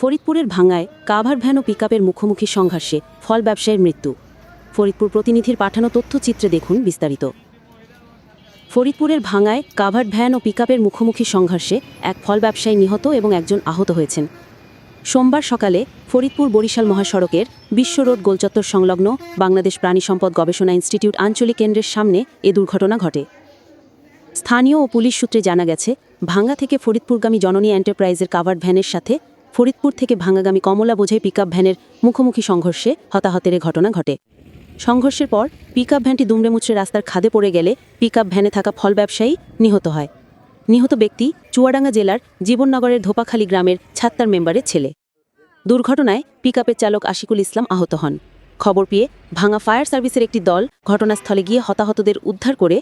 ফরিদপুরের ভাঙ্গায় cover van ও পিকআপের মুখোমুখি সংঘর্ষে ফল ব্যবসায়ীর মৃত্যু। ফরিদপুর প্রতিনিধির পাঠানো তথ্যচিত্রে দেখুন বিস্তারিত। ফরিদপুরের ভাঙ্গায় কাভার্ড ভ্যান ও পিকআপের মুখোমুখি সংঘর্ষে এক ফল ব্যবসায়ী নিহত এবং একজন আহত হয়েছেন। সোমবার সকালে ফরিদপুর বরিশাল মহাসড়কের বিশ্ব রোড গোলচত্বর সংলগ্ন বাংলাদেশ প্রাণী সম্পদ গবেষণা ইনস্টিটিউট আঞ্চলিক কেন্দ্রের সামনে এ দুর্ঘটনা ঘটে। স্থানীয় ও পুলিশ সূত্রে জানা গেছে, ভাঙ্গা থেকে ফরিদপুরগামী জননী এন্টারপ্রাইজের কাভার্ড ভ্যানের সাথে ফরিদপুর থেকে ভাঙ্গাগামী কমলা বোঝাই পিকআপ ভ্যানের মুখোমুখি সংঘর্ষে হতাহতের ঘটনা ঘটে। সংঘর্ষের পর পিকআপ ভ্যানটি দুমড়ে মুচড়ে রাস্তার খাদে পড়ে গেলে পিকআপ ভ্যানে থাকা ফল ব্যবসায়ী নিহত হয়। নিহত ব্যক্তি চুয়াডাঙ্গা জেলার জীবননগরের ধোপাখালী গ্রামের ছাত্তার মেম্বারের ছেলে। দুর্ঘটনায় পিকআপের চালক আশিকুল ইসলাম আহত হন। খবর পেয়ে ভাঙা ফায়ার সার্ভিসের একটি দল ঘটনাস্থলে গিয়ে হতাহতদের উদ্ধার করে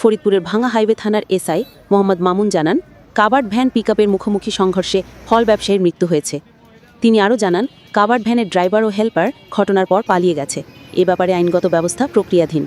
ফরিদপুরের ভাঙা হাইওয়ে থানার এসআই মোহাম্মদ মামুন জানান কাবার্ড ভ্যান পিকআপের মুখোমুখি সংঘর্ষে ফল ব্যবসায়ীর মৃত্যু হয়েছে। তিনি আরও জানান, কাবার্ড ভ্যানের ড্রাইভার ও হেল্পার ঘটনার পর পালিয়ে গেছে। এ ব্যাপারে আইনগত ব্যবস্থা প্রক্রিয়াধীন।